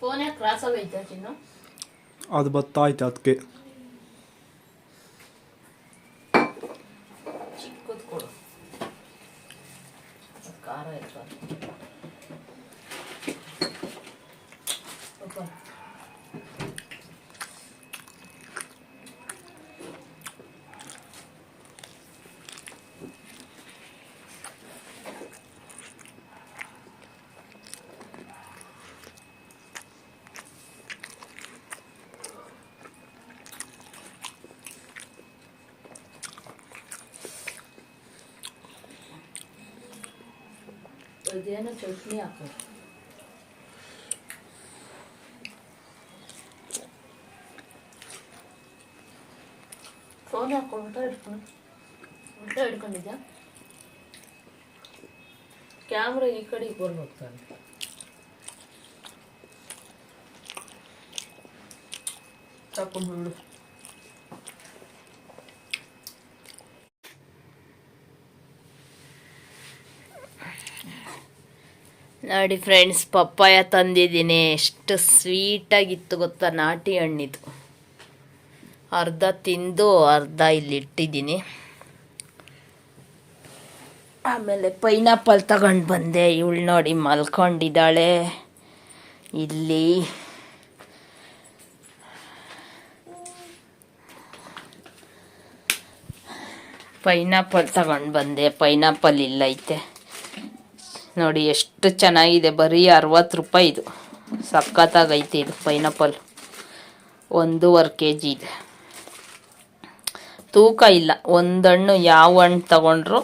Phone cross ಆಗೈತೆ ಅದು ಬತ್ತಾಯ್ತು ಅದಕ್ಕೆ. ಅದೇನೋ ಚಟ್ನಿ ಹಾಕು ಫೋನ್ ಹಾಕೊಂಡು ಊಟ ಹಿಡ್ಕೊಂಡು ಊಟ ಹಿಡ್ಕೊಂಡಿದ್ಯಾ ಕ್ಯಾಮ್ರಾ ಈ ಕಡೆ ಬರ್ಬೇಕು ತಾನೆ ತಕೊಂಡ್ಬಿಡು ನೋಡಿ ಫ್ರೆಂಡ್ಸ್ ಪಪ್ಪಾಯ ತಂದಿದ್ದೀನಿ. ಎಷ್ಟು ಸ್ವೀಟಾಗಿತ್ತು ಗೊತ್ತಾ, ನಾಟಿ ಹಣ್ಣಿದು. ಅರ್ಧ ತಿಂದು ಅರ್ಧ ಇಲ್ಲಿ ಇಟ್ಟಿದ್ದೀನಿ. ಆಮೇಲೆ ಪೈನಾಪಲ್ ತಗೊಂಡು ಬಂದೆ. ಇವಳು ನೋಡಿ ಮಲ್ಕೊಂಡಿದ್ದಾಳೆ. ಇಲ್ಲಿ ಪೈನಾಪಲ್ ತಗೊಂಡು ಬಂದೆ. ಪೈನಾಪಲ್ ಇಲ್ಲ ಐತೆ. ನೋಡಿ, ಎಷ್ಟು ಚೆನ್ನಾಗಿದೆ. ಬರೀ ಅರವತ್ತು ರೂಪಾಯಿ ಇದು. ಸಖತ್ತಾಗೈತೆ ಇದು ಪೈನಾಪಲ್. ಒಂದೂವರೆ ಕೆ ಜಿ ಇದೆ. ತೂಕ ಇಲ್ಲ. ಒಂದು ಹಣ್ಣು ಯಾವ ಹಣ್ಣು ತಗೊಂಡ್ರು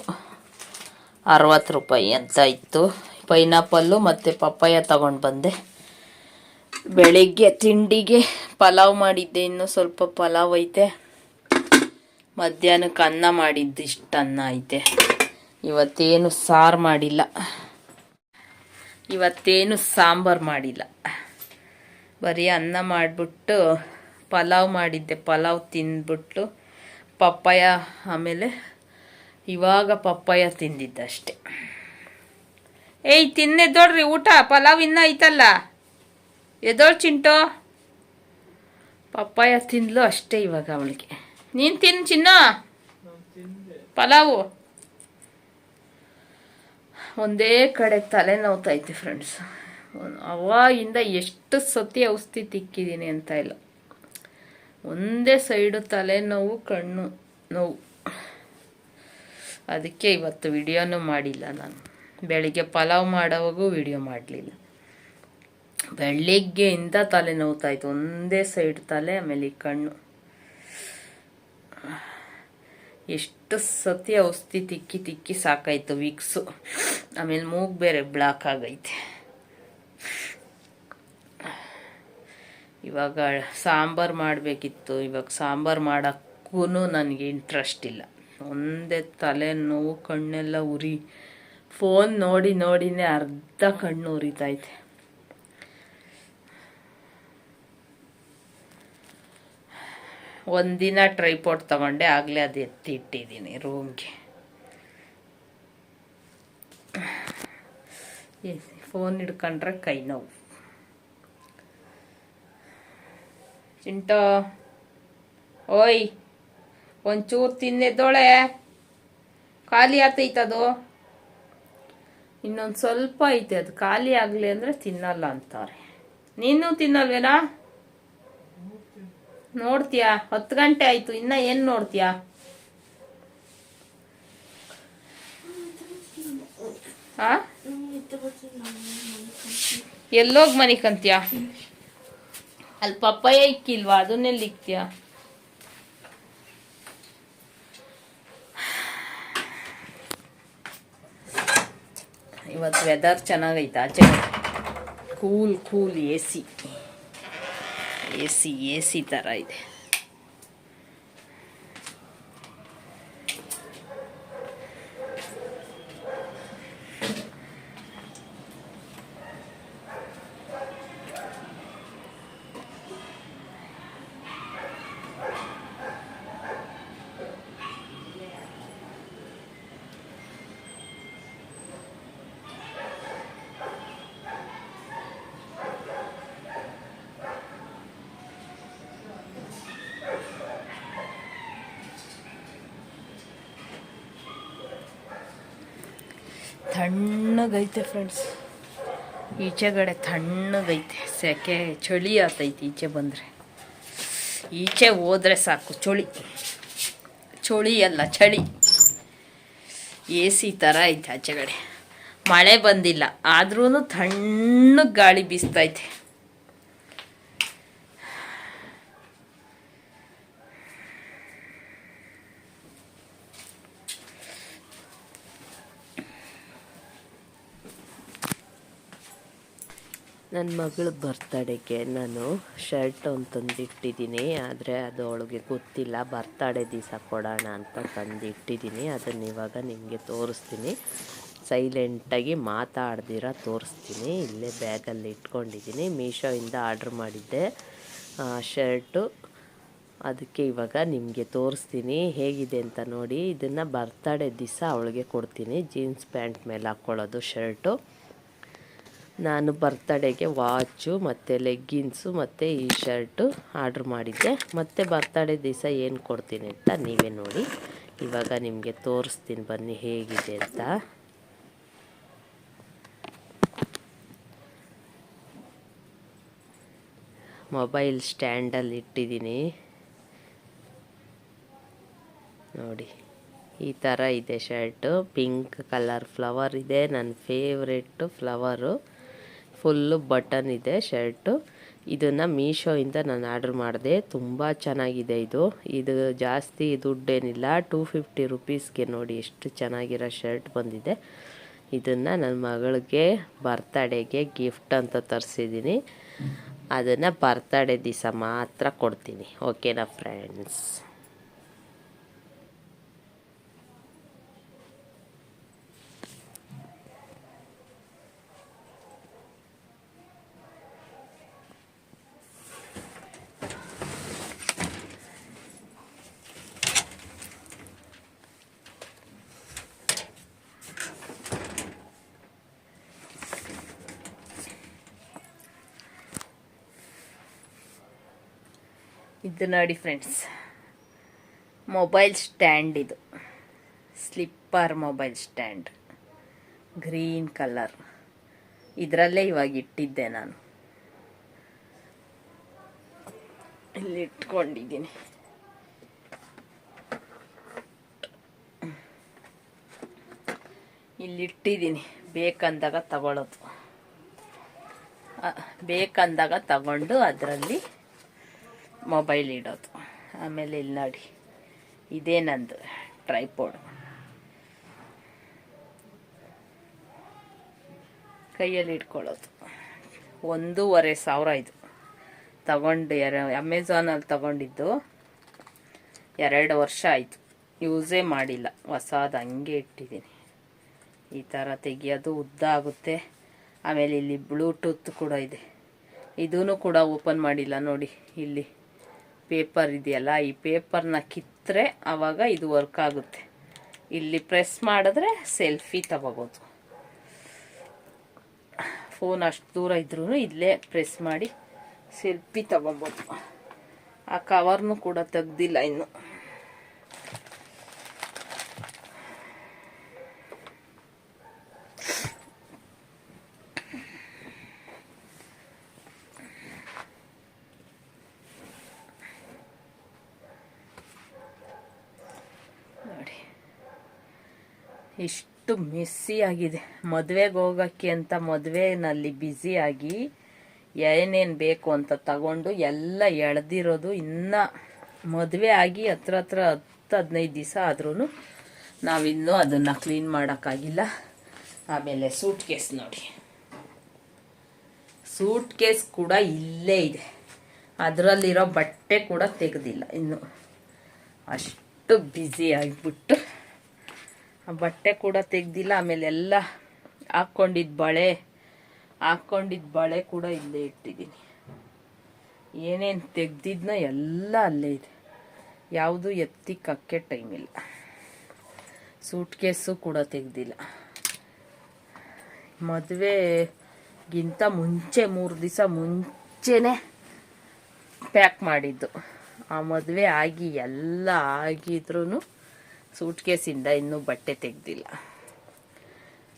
ಅರವತ್ತು ರೂಪಾಯಿ ಅಂತ ಇತ್ತು. ಪೈನಾಪಲ್ಲು ಮತ್ತು ಪಪ್ಪಾಯ ತಗೊಂಡು ಬಂದೆ. ಬೆಳಿಗ್ಗೆ ತಿಂಡಿಗೆ ಪಲಾವ್ ಮಾಡಿದ್ದೆ. ಇನ್ನು ಸ್ವಲ್ಪ ಪಲಾವ್ ಐತೆ. ಮಧ್ಯಾಹ್ನಕ್ಕೆ ಅನ್ನ ಮಾಡಿದ್ದು ಇಷ್ಟು ಅನ್ನ ಐತೆ. ಇವತ್ತೇನು ಸಾರು ಮಾಡಿಲ್ಲ. ಇವತ್ತೇನು ಸಾಂಬಾರು ಮಾಡಿಲ್ಲ. ಬರೀ ಅನ್ನ ಮಾಡಿಬಿಟ್ಟು ಪಲಾವ್ ಮಾಡಿದ್ದೆ ಪಲಾವ್ ತಿಂದ್ಬಿಟ್ಟು ಪಪ್ಪಾಯ ಆಮೇಲೆ ಇವಾಗ ಪಪ್ಪಾಯ ತಿಂದಿದ್ದೆ ಅಷ್ಟೆ ಏಯ್ ದೊಡ್ರಿ ಊಟ ಪಲಾವ್ ಇನ್ನೂ ಐತಲ್ಲ ಎದೋಳ್ ಚಿಂಟೋ? ಪಪ್ಪಾಯ ತಿಂದ್ಲು ಅಷ್ಟೇ ಇವಾಗ ಅವಳಿಗೆ. ನೀನು ತಿನ್ನು ಚಿನ್ನ? ಪಲಾವು? ಒಂದೇ ಕಡೆ ತಲೆ ನೋವ್ತೈತೆ ಫ್ರೆಂಡ್ಸ್ ಅವಾಗಿಂದ ಎಷ್ಟು ಸತಿ ಔಷಧಿ ತಿಕ್ಕಿದ್ದೀನಿ ಅಂತ ಇಲ್ಲ. ಒಂದೇ ಸೈಡು ತಲೆನೋವು, ಕಣ್ಣು ನೋವು. ಅದಕ್ಕೆ ಇವತ್ತು ವಿಡಿಯೋನೂ ಮಾಡಿಲ್ಲ ನಾನು. ಬೆಳಿಗ್ಗೆ ಪಲಾವ್ ಮಾಡೋವಾಗೂ ವಿಡಿಯೋ ಮಾಡಲಿಲ್ಲ. ಬೆಳಿಗ್ಗೆಯಿಂದ ತಲೆ ನೋವ್ತಾಯಿತ್ತು ಒಂದೇ ಸೈಡ್ ತಲೆ, ಆಮೇಲೆ ಈ ಕಣ್ಣು. ಎಷ್ಟು ಸತಿ ಔಷಧಿ ತಿಕ್ಕಿ ತಿಕ್ಕಿ ಸಾಕಾಯಿತು ವಿಕ್ಸು. ಆಮೇಲೆ ಮೂಗು ಬೇರೆ ಬ್ಲಾಕ್ ಆಗೈತೆ. ಇವಾಗ ಸಾಂಬಾರು ಮಾಡಬೇಕಿತ್ತು. ಇವಾಗ ಸಾಂಬಾರು ಮಾಡೋಕ್ಕೂ ನನಗೆ ಇಂಟ್ರೆಸ್ಟ್ ಇಲ್ಲ. ಒಂದೇ ತಲೆ ನೋವು, ಕಣ್ಣೆಲ್ಲ ಉರಿ. ಫೋನ್ ನೋಡಿ, ನೋಡಿನೇ ಅರ್ಧ ಕಣ್ಣು ಉರಿತೈತೆ ಒಂದಿನ ಟ್ರೈಪೋಟ್ ತಗೊಂಡೆ, ಆಗಲೇ ಅದು ಎತ್ತಿ ಇಟ್ಟಿದ್ದೀನಿ ರೂಮ್ಗೆ ಫೋನ್ ಹಿಡ್ಕೊಂಡ್ರೆ ಕೈ ನೋವು. ಚಿಂಟೋ, ಓಯ್, ಒಂಚೂರು ತಿನ್ನಿದ್ದೋಳೆ ಖಾಲಿ ಆತೈತದು ಇನ್ನೊಂದು ಸ್ವಲ್ಪ ಐತೆ, ಅದು ಖಾಲಿ ಆಗಲಿ ಅಂದರೆ ತಿನ್ನಲ್ಲ ಅಂತಾರೆ. ನೀನು ತಿನ್ನಲ್ವೇನಾ? ನೋಡ್ತೀಯಾ? ಹತ್ತು ಗಂಟೆ ಆಯ್ತು, ಇನ್ನ ಏನ್ ನೋಡ್ತೀಯಾ? ಎಲ್ಲೋಗ್ ಎಲ್ಲೋಗ್ ಕಂತೀಯ ಅಲ್ಲಿ ಪಪ್ಪಾಯ ಇಕ್ಕಿಲ್ವಾ? ಅದನ್ನೆಲ್ಲಿ ಇಕ್ತೀಯ? ಇವತ್ತು ವೆದರ್ ಚೆನ್ನಾಗೈತೆ, ಆಚೆ. Cool cool A C A C A C ಥರ ಇದೆ ತಣ್ಣಗೈತೆ ಫ್ರೆಂಡ್ಸ್ ಈಚೆಗಡೆ ತಣ್ಣಗೈತೆ. ಸೆಕೆ ಚಳಿ ಆತೈತೆ ಈಚೆ ಬಂದರೆ. ಈಚೆ ಹೋದರೆ ಸಾಕು ಚಳಿ. ಚಳಿ ಅಲ್ಲ ಚಳಿ. ಎ ಸಿ ಥರ ಐತೆ ಆಚೆಗಡೆ ಮಳೆ ಬಂದಿಲ್ಲ. ಆದ್ರೂ ತಣ್ಣಗೆ ಗಾಳಿ ಬೀಸ್ತೈತೆ ನನ್ನ ಮಗಳ ಬರ್ತಡೇಗೆ ನಾನು ಶರ್ಟ್ ಒಂದು ತಂದಿಟ್ಟಿದ್ದೀನಿ, ಆದರೆ ಅದು ಅವಳಿಗೆ ಗೊತ್ತಿಲ್ಲ. ಬರ್ತಡೇ ದಿವಸ ಕೊಡೋಣ ಅಂತ ತಂದಿಟ್ಟಿದ್ದೀನಿ. ಅದನ್ನು ಇವಾಗ ನಿಮಗೆ ತೋರಿಸ್ತೀನಿ. ಸೈಲೆಂಟಾಗಿ ಮಾತಾಡ್ದಿರ ತೋರಿಸ್ತೀನಿ. ಇಲ್ಲೇ ಬ್ಯಾಗಲ್ಲಿ ಇಟ್ಕೊಂಡಿದ್ದೀನಿ. ಮೀಶೋಯಿಂದ ಆರ್ಡ್ರ್ ಮಾಡಿದ್ದೆ. ಶರ್ಟು ಅದಕ್ಕೆ ಇವಾಗ ನಿಮಗೆ ತೋರಿಸ್ತೀನಿ. ಹೇಗಿದೆ ಅಂತ ನೋಡಿ. ಇದನ್ನು ಬರ್ತಡೇ ದಿವಸ ಅವಳಿಗೆ ಕೊಡ್ತೀನಿ. ಜೀನ್ಸ್ ಪ್ಯಾಂಟ್ ಮೇಲೆ ಹಾಕ್ಕೊಳ್ಳೋದು ಶರ್ಟು ನಾನು ಬರ್ತಡೇಗೆ ವಾಚು ಮತ್ತು ಲೆಗ್ಗಿನ್ಸು ಮತ್ತು ಈ ಶರ್ಟು ಆರ್ಡ್ರ್ ಮಾಡಿದ್ದೆ. ಮತ್ತು ಬರ್ತಡೇ ದಿವಸ ಏನು ಕೊಡ್ತೀನಿ ಅಂತ ನೀವೇ ನೋಡಿ. ಇವಾಗ ನಿಮಗೆ ತೋರಿಸ್ತೀನಿ ಬನ್ನಿ ಹೇಗಿದೆ ಅಂತ. ಮೊಬೈಲ್ ಸ್ಟ್ಯಾಂಡಲ್ಲಿ ಇಟ್ಟಿದ್ದೀನಿ. ನೋಡಿ, ಈ ಥರ ಇದೆ ಶರ್ಟು. ಪಿಂಕ್ ಕಲರ್ ಫ್ಲವರ್ ಇದೆ. ನನ್ನ ಫೇವ್ರೆಟ್ಟು ಫ್ಲವರು. ಫುಲ್ಲು ಬಟನ್ ಇದೆ, ಶರ್ಟು. ಇದನ್ನು ಮೀಶೋಯಿಂದ ನಾನು ಆರ್ಡ್ರ್ ಮಾಡಿದೆ. ತುಂಬ ಚೆನ್ನಾಗಿದೆ ಇದು. ಇದು ಜಾಸ್ತಿ ದುಡ್ಡೇನಿಲ್ಲ. ಟೂ ಫಿಫ್ಟಿ ರುಪೀಸ್ಗೆ ನೋಡಿ ಎಷ್ಟು ಚೆನ್ನಾಗಿರೋ ಶರ್ಟ್ ಬಂದಿದೆ. ಇದನ್ನು ನನ್ನ ಮಗಳಿಗೆ ಬರ್ತಡೇಗೆ ಗಿಫ್ಟ್ ಅಂತ ತರಿಸಿದ್ದೀನಿ. ಅದನ್ನು ಬರ್ತಡೇ ದಿವಸ ಮಾತ್ರ ಕೊಡ್ತೀನಿ. ಓಕೆನಾ, ಫ್ರೆಂಡ್ಸ್? ಇದು ನೋಡಿ ಫ್ರೆಂಡ್ಸ್ ಮೊಬೈಲ್ ಸ್ಟ್ಯಾಂಡ್ ಇದು. Slipper mobile stand green colour ಇದರಲ್ಲೇ ಇವಾಗ ಇಟ್ಟಿದ್ದೆ ನಾನು. ಇಲ್ಲಿ ಇಟ್ಕೊಂಡಿದ್ದೀನಿ. ಇಲ್ಲಿ ಇಟ್ಟಿದ್ದೀನಿ. ಬೇಕಂದಾಗ ತಗೊಳ್ಳೋದು ಬೇಕಂದಾಗ ತಗೊಂಡು ಅದರಲ್ಲಿ ಮೊಬೈಲ್ ಇಡೋದು. ಆಮೇಲೆ ಇಲ್ಲಿ ನೋಡಿ. ಇದೇ ನಂದು ಟ್ರೈಪೋಡ್ ಕೈಯಲ್ಲಿ ಇಟ್ಕೊಳ್ಳೋದು. ಒಂದೂವರೆ ಸಾವಿರ ಇದು. ತಗೊಂಡು ಎರ ಅಮೆಝಾನಲ್ಲಿ ತಗೊಂಡಿದ್ದು ಎರಡು ವರ್ಷ ಆಯಿತು. ಯೂಸೇ ಮಾಡಿಲ್ಲ. ಹೊಸದು ಹಂಗೆ ಇಟ್ಟಿದ್ದೀನಿ. ಈ ಥರ ತೆಗಿಯೋದು ಉದ್ದ ಆಗುತ್ತೆ. ಆಮೇಲೆ ಇಲ್ಲಿ ಬ್ಲೂಟೂತ್ ಕೂಡ ಇದೆ. ಇದೂ ಕೂಡ ಓಪನ್ ಮಾಡಿಲ್ಲ ನೋಡಿ ಇಲ್ಲಿ. ಪೇಪರ್ ಇದೆಯಲ್ಲ, ಈ ಪೇಪರ್ನ ಕಿತ್ತರೆ ಆವಾಗ ಇದು ವರ್ಕ್ ಆಗುತ್ತೆ. ಇಲ್ಲಿ ಪ್ರೆಸ್ ಮಾಡಿದ್ರೆ ಸೆಲ್ಫಿ ತಗೋಬೋದು. ಫೋನ್ ಅಷ್ಟು ದೂರ ಇದ್ರೂ ಇಲ್ಲೇ ಪ್ರೆಸ್ ಮಾಡಿ ಸೆಲ್ಫಿ ತಗೋಬೋದು. ಆ ಕವರ್ನು ಕೂಡ ತೆಗ್ದಿಲ್ಲ ಇನ್ನು. ಇಷ್ಟು ಮೆಸ್ಸಿ ಆಗಿದೆ. ಮದುವೆಗೆ ಹೋಗೋಕ್ಕೆ ಅಂತ ಮದುವೆನಲ್ಲಿ ಬ್ಯುಸಿಯಾಗಿ ಏನೇನು ಬೇಕು ಅಂತ ತಗೊಂಡು ಎಲ್ಲ ಎಳೆದಿರೋದು ಇನ್ನು ಮದುವೆ ಆಗಿ ಹತ್ರ ಹತ್ರ ಹತ್ತು ಹದಿನೈದು ದಿವಸ ಆದ್ರೂ ನಾವಿನ್ನೂ ಅದನ್ನು ಕ್ಲೀನ್ ಮಾಡೋಕ್ಕಾಗಿಲ್ಲ. ಆಮೇಲೆ ಸೂಟ್ ಕೇಸ್ ನೋಡಿ. ಸೂಟ್ ಕೇಸ್ ಕೂಡ ಇಲ್ಲೇ ಇದೆ. ಅದರಲ್ಲಿರೋ ಬಟ್ಟೆ ಕೂಡ ತೆಗೆದಿಲ್ಲ ಇನ್ನು. ಅಷ್ಟು ಬ್ಯುಸಿ ಆಗಿಬಿಟ್ಟು. ಬಟ್ಟೆ ಕೂಡ ತೆಗ್ದಿಲ್ಲ, ಆಮೇಲೆ ಎಲ್ಲ ಹಾಕ್ಕೊಂಡಿದ್ದ ಬಳೆ ಹಾಕ್ಕೊಂಡಿದ್ದ ಬಳೆ ಕೂಡ ಇಲ್ಲೇ ಇಟ್ಟಿದ್ದೀನಿ. ಏನೇನು ತೆಗ್ದಿದ್ನೋ ಎಲ್ಲ ಅಲ್ಲೇ ಇದೆ. ಯಾವುದು ಎತ್ತಿಕ್ಕಕ್ಕೆ ಟೈಮ್ ಇಲ್ಲ. ಸೂಟ್ ಕೇಸು ಕೂಡ ತೆಗ್ದಿಲ್ಲ. ಮದುವೆಗಿಂತ ಮುಂಚೆ, ಮೂರು ದಿವಸ ಮುಂಚೆನೇ ಪ್ಯಾಕ್ ಮಾಡಿದ್ದು. ಆ ಮದುವೆ ಆಗಿ ಎಲ್ಲ ಆಗಿದ್ರೂ ಸೂಟ್ ಕೇಸಿಂದ ಇನ್ನೂ ಬಟ್ಟೆ ತೆಗ್ದಿಲ್ಲ.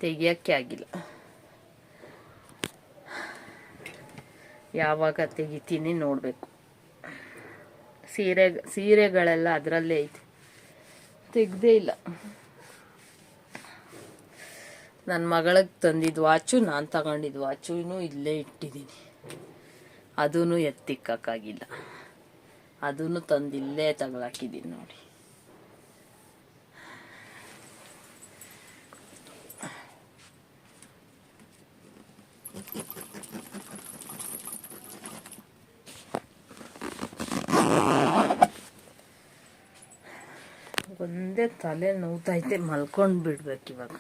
ತೆಗಿಯೋಕ್ಕೆ ಆಗಿಲ್ಲ. ಯಾವಾಗ ತೆಗಿತೀನಿ ನೋಡಬೇಕು. ಸೀರೆ, ಸೀರೆಗಳೆಲ್ಲ ಅದರಲ್ಲೇ ಐತೆ. ತೆಗ್ದೇ ಇಲ್ಲ. ನನ್ನ ಮಗಳಿಗೆ ತಂದಿದ್ದು ವಾಚು, ನಾನು ತಗೊಂಡಿದ್ದು ವಾಚೂ ಇಲ್ಲೇ ಇಟ್ಟಿದ್ದೀನಿ ಅದೂ ಎತ್ತಿಕ್ಕಾಗಿಲ್ಲ ಅದೂ ತಂದಿಲ್ಲೇ ಇಲ್ಲೇ ತಗೊಳಕಿದ್ದೀನಿ ನೋಡಿ. ಒಂದೇ ತಲೆ ನೋವ್ತೈತೆ ಮಲ್ಕೊಂಡು ಬಿಡ್ಬೇಕು ಇವಾಗ.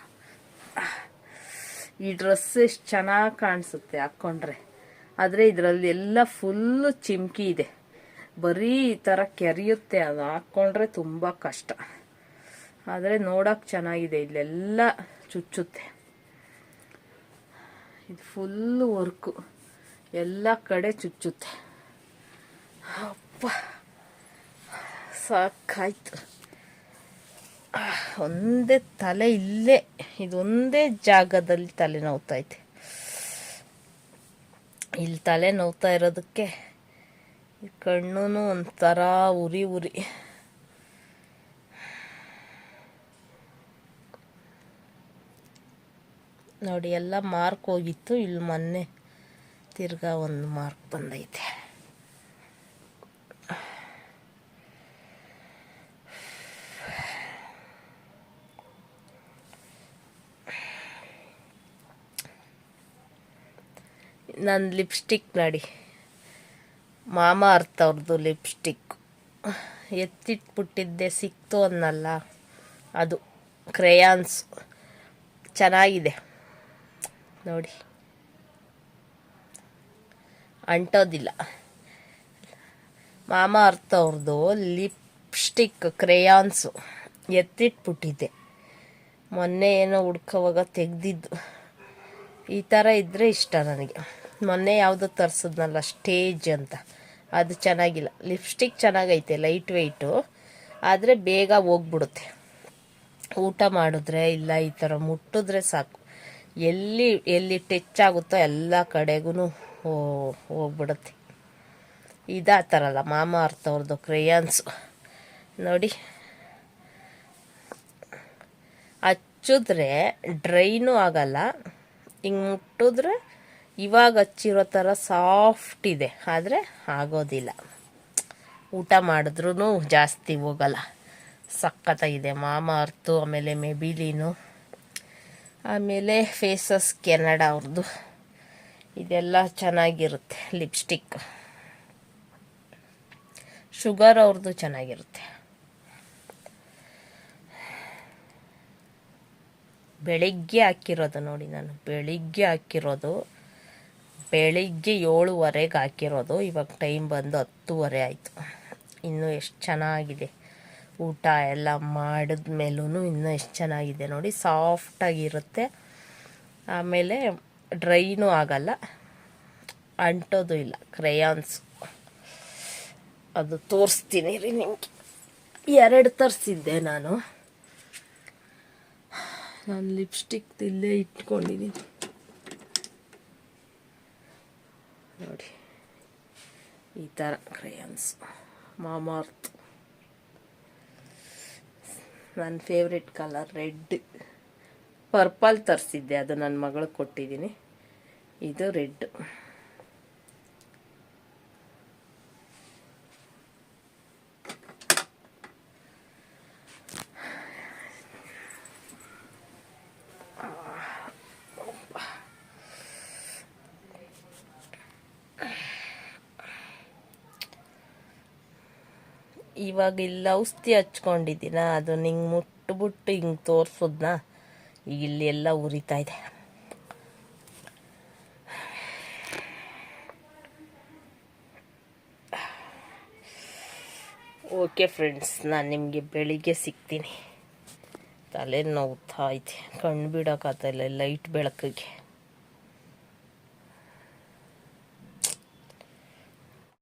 ಈ ಡ್ರೆಸ್ ಎಷ್ಟು ಚೆನ್ನಾಗಿ ಕಾಣಿಸುತ್ತೆ ಹಾಕ್ಕೊಂಡ್ರೆ ಆದರೆ ಇದರಲ್ಲಿ ಎಲ್ಲ ಫುಲ್ಲು ಚಿಮ್ಕಿ ಇದೆ. ಬರೀ ಈ ಥರ ಕೆರೆಯುತ್ತೆ, ಅದು ಹಾಕ್ಕೊಂಡ್ರೆ ತುಂಬ ಕಷ್ಟ. ಆದರೆ ನೋಡೋಕೆ ಚೆನ್ನಾಗಿದೆ, ಇಲ್ಲೆಲ್ಲ ಚುಚ್ಚುತ್ತೆ. ಇದು ಫುಲ್ಲು ವರ್ಕು. ಎಲ್ಲ ಕಡೆ ಚುಚ್ಚುತ್ತೆ. ಅಪ್ಪ, ಸಾಕಾಯ್ತು. ಒಂದೇ ತಲೆ ಇಲ್ಲೇ, ಇದೊಂದೇ ಜಾಗದಲ್ಲಿ ತಲೆ ನೋವ್ತೈತೆ. ಇಲ್ಲಿ ತಲೆ ನೋವ್ತಾ ಇರೋದಕ್ಕೆ ಈ ಕಣ್ಣು ಒಂಥರ ಉರಿ ಉರಿ. ನೋಡಿ, ಎಲ್ಲ ಮಾರ್ಕ್ ಹೋಗಿತ್ತು. ಇಲ್ಲಿ ಮೊನ್ನೆ ತಿರ್ಗಾ ಒಂದು ಮಾರ್ಕ್ ಬಂದೈತೆ. ನನ್ನ ಲಿಪ್ಸ್ಟಿಕ್ ನೋಡಿ. ಮಾಮ ಅರ್ಥ ಅವ್ರದ್ದು ಲಿಪ್ಸ್ಟಿಕ್. ಎತ್ತಿಟ್ಬಿಟ್ಟಿದ್ದೆ, ಸಿಕ್ತು ಅನ್ನಲ್ಲ. ಅದು ಕ್ರೇಯಾನ್ಸ್. ಚೆನ್ನಾಗಿದೆ. ನೋಡಿ. ಅಂಟೋದಿಲ್ಲ. ಮಾಮ ಅರ್ಥ ಅವ್ರದ್ದು ಲಿಪ್ಸ್ಟಿಕ್ ಕ್ರೇಯಾನ್ಸು. ಎತ್ತಿಟ್ಬಿಟ್ಟಿದ್ದೆ. ಮೊನ್ನೆ ಏನೋ ಹುಡ್ಕೋವಾಗ ತೆಗೆದಿದ್ದು. ಈ ಥರ ಇದ್ದರೆ ಇಷ್ಟ ನನಗೆ. ಮೊನ್ನೆ ಯಾವುದೋ ತರಿಸಿದ್ನಲ್ಲ, ಸ್ಟೇಜ್ ಅಂತ. ಅದು ಚೆನ್ನಾಗಿಲ್ಲ. ಲಿಪ್ಸ್ಟಿಕ್ ಚೆನ್ನಾಗೈತೆ, ಲೈಟ್ ವೆಯ್ಟು ಆದರೆ ಬೇಗ ಹೋಗ್ಬಿಡುತ್ತೆ. ಊಟ ಮಾಡಿದ್ರೆ ಇಲ್ಲ, ಈ ಥರ ಮುಟ್ಟಿದ್ರೆ ಸಾಕು. ಎಲ್ಲಿ ಎಲ್ಲಿ ಟಚ್ ಆಗುತ್ತೋ ಎಲ್ಲ ಕಡೆಗೂ ಹೋಗ್ಬಿಡುತ್ತೆ. ಇದು ಆ ಥರ ಅಲ್ಲ, ಮಾಮ ಅರ್ಥವ್ರದ್ದು ಕ್ರೇಯಾನ್ಸು. ನೋಡಿ. ಹಚ್ಚಿದ್ರೆ ಡ್ರೈನೂ ಆಗಲ್ಲ, ಹಿಂಗೆ ಮುಟ್ಟಿದ್ರೆ ಇವಾಗ ಹಚ್ಚಿರೋ ಥರ ಸಾಫ್ಟ್ ಇದೆ. ಆದರೆ ಆಗೋದಿಲ್ಲ. ಊಟ ಮಾಡಿದ್ರೂ ಜಾಸ್ತಿ ಹೋಗಲ್ಲ. ಸಖತ್ತಾಗಿದೆ ಮಾಮ ಅರ್ತು, ಆಮೇಲೆ ಮೆಬಿಲಿನು, ಆಮೇಲೆ ಫೇಸಸ್ ಕೆನಡ ಅವ್ರದ್ದು ಇದೆಲ್ಲ ಚೆನ್ನಾಗಿರುತ್ತೆ ಲಿಪ್ಸ್ಟಿಕ್ ಶುಗರ್ ಅವ್ರದ್ದು ಚೆನ್ನಾಗಿರುತ್ತೆ. ಬೆಳಿಗ್ಗೆ ಹಾಕಿರೋದು ನೋಡಿ ನಾನು. ಬೆಳಿಗ್ಗೆ ಹಾಕಿರೋದು ಬೆಳಿಗ್ಗೆ ಏಳುವರೆಗೆ ಹಾಕಿರೋದು. ಇವಾಗ ಟೈಮ್ ಬಂದು ಹತ್ತುವರೆ ಆಯಿತು. ಇನ್ನೂ ಎಷ್ಟು ಚೆನ್ನಾಗಿದೆ. ಊಟ ಎಲ್ಲ ಮಾಡಿದ ಮೇಲೂ ಇನ್ನೂ ಎಷ್ಟು ಚೆನ್ನಾಗಿದೆ ನೋಡಿ. ಸಾಫ್ಟಾಗಿರುತ್ತೆ ಆಮೇಲೆ ಡ್ರೈನೂ ಆಗಲ್ಲ. ಅಂಟೋದು ಇಲ್ಲ. ಕ್ರೇಯಾನ್ಸ್ ಅದು ತೋರಿಸ್ತೀನಿ ರೀ ನಿಮಗೆ. ಎರಡು ತರಿಸಿದ್ದೆ ನಾನು. ನಾನು ಲಿಪ್ಸ್ಟಿಕ್ ಇಲ್ಲೇ ಇಟ್ಕೊಂಡಿದ್ದೀನಿ ನೋಡಿ. ಈ ಥರ ಕ್ರೇಯನ್ಸ್ ಮಾಮಾರ್ತ್ ನನ್ನ ಫೇವ್ರೆಟ್ ಕಲರ್ ರೆಡ್ ಪರ್ಪಲ್ ತರಿಸಿದ್ದೆ, ಅದು ನನ್ನ ಮಗಳಿಗೆ ಕೊಟ್ಟಿದ್ದೀನಿ. ಇದು ರೆಡ್ ಇವಾಗ ಇಲ್ಲಿ ಔಷಧಿ ಹಚ್ಕೊಂಡಿದ್ದೀನ. ಅದು ನಿಂಗೆ ಮುಟ್ಬಿಟ್ಟು ಹಿಂಗೆ ತೋರಿಸೋದ್ನ? ಈಗ ಇಲ್ಲಿ ಎಲ್ಲ ಉರಿತಾ ಇದೆ. ಓಕೆ ಫ್ರೆಂಡ್ಸ್, ನಾನು ನಿಮಗೆ ಬೆಳಿಗ್ಗೆ ಸಿಗ್ತೀನಿ. ತಲೆ ನೋವ್ತಾ ಐತೆ ಕಣ್ಣು ಬಿಡೋಕ್ಕಾಗ್ತಾಯಿಲ್ಲ ಲೈಟ್ ಬೆಳಕಿಗೆ.